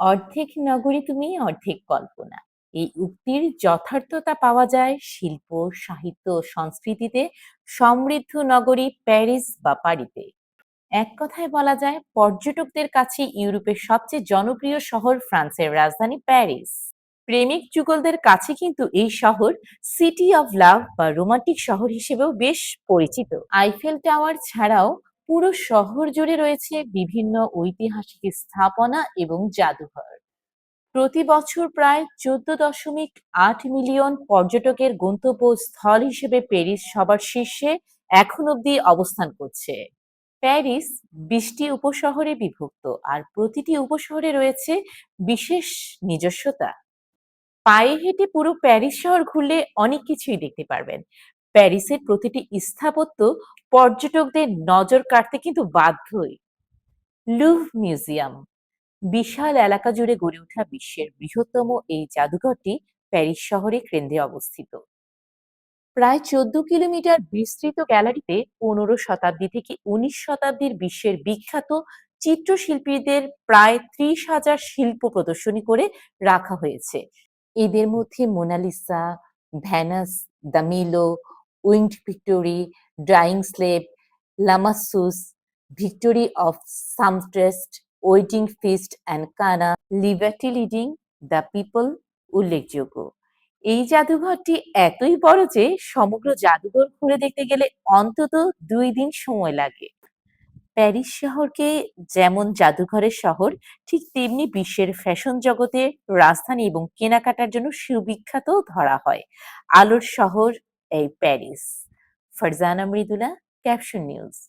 অর্ধেক নগরী তুমি, অর্ধেক কল্পনা। এই উক্তির যথার্থতা পাওয়া যায় শিল্প, সাহিত্য সংস্কৃতিতে সমৃদ্ধ নগরী প্যারিস বা পারিতে। এক কথায় বলা যায়, পর্যটকদের কাছে ইউরোপের সবচেয়ে জনপ্রিয় শহর ফ্রান্সের রাজধানী প্যারিস। প্রেমিক যুগলদের কাছে কিন্তু এই শহর সিটি অফ লাভ বা রোমান্টিক শহর হিসেবেও বেশ পরিচিত। আইফেল টাওয়ার ছাড়াও পুরো শহর জুড়ে রয়েছে বিভিন্ন ঐতিহাসিক স্থাপনা এবং জাদুঘর। প্রতি বছর প্রায় চোদ্দ দশমিক আট মিলিয়ন পর্যটকের গন্তব্যস্থল হিসেবে প্যারিস সবার শীর্ষে এখন অবধি অবস্থান করছে। প্যারিস বিশটি উপশহরে বিভক্ত আর প্রতিটি উপশহরে রয়েছে বিশেষ নিজস্বতা। পায়ে হেঁটে পুরো প্যারিস শহর ঘুরলে অনেক কিছুই দেখতে পারবেন। প্যারিসের প্রতিটি স্থাপত্য পর্যটকদের নজর কাটতে কিন্তু বাধ্যই লুভ মিউজিয়াম, বিশাল এলাকা জুড়ে গড়ে ওঠা বিশ্বের বৃহত্তম এই জাদুঘরটি প্যারিস শহরে কেন্দ্রে অবস্থিত। প্রায় চোদ্দ কিলোমিটার বিস্তৃত গ্যালারিতে পনেরো শতাব্দী থেকে উনিশ শতাব্দীর বিশ্বের বিখ্যাত চিত্রশিল্পীদের প্রায় ত্রিশ হাজার শিল্প প্রদর্শনী করে রাখা হয়েছে। এদের মধ্যে Mona Lisa Venus the Milo winged victory, drawing slave lamassus, victory of Samothrace, wedding feast and Cana, liberty leading, the people, উল্লেখযোগ্য। এই জাদুঘরটি এতই বড় যে সমগ্র জাদুঘর ঘুরে দেখতে গেলে অন্তত দুই দিন সময় লাগে। প্যারিস শহরকে যেমন জাদুঘরের শহর, ঠিক তেমনি বিশ্বের ফ্যাশন জগতের রাজধানী এবং কেনাকাটার জন্য সুবিখ্যাত ধরা হয়। আলোর শহর એ Paris Farzan Amridulla caption news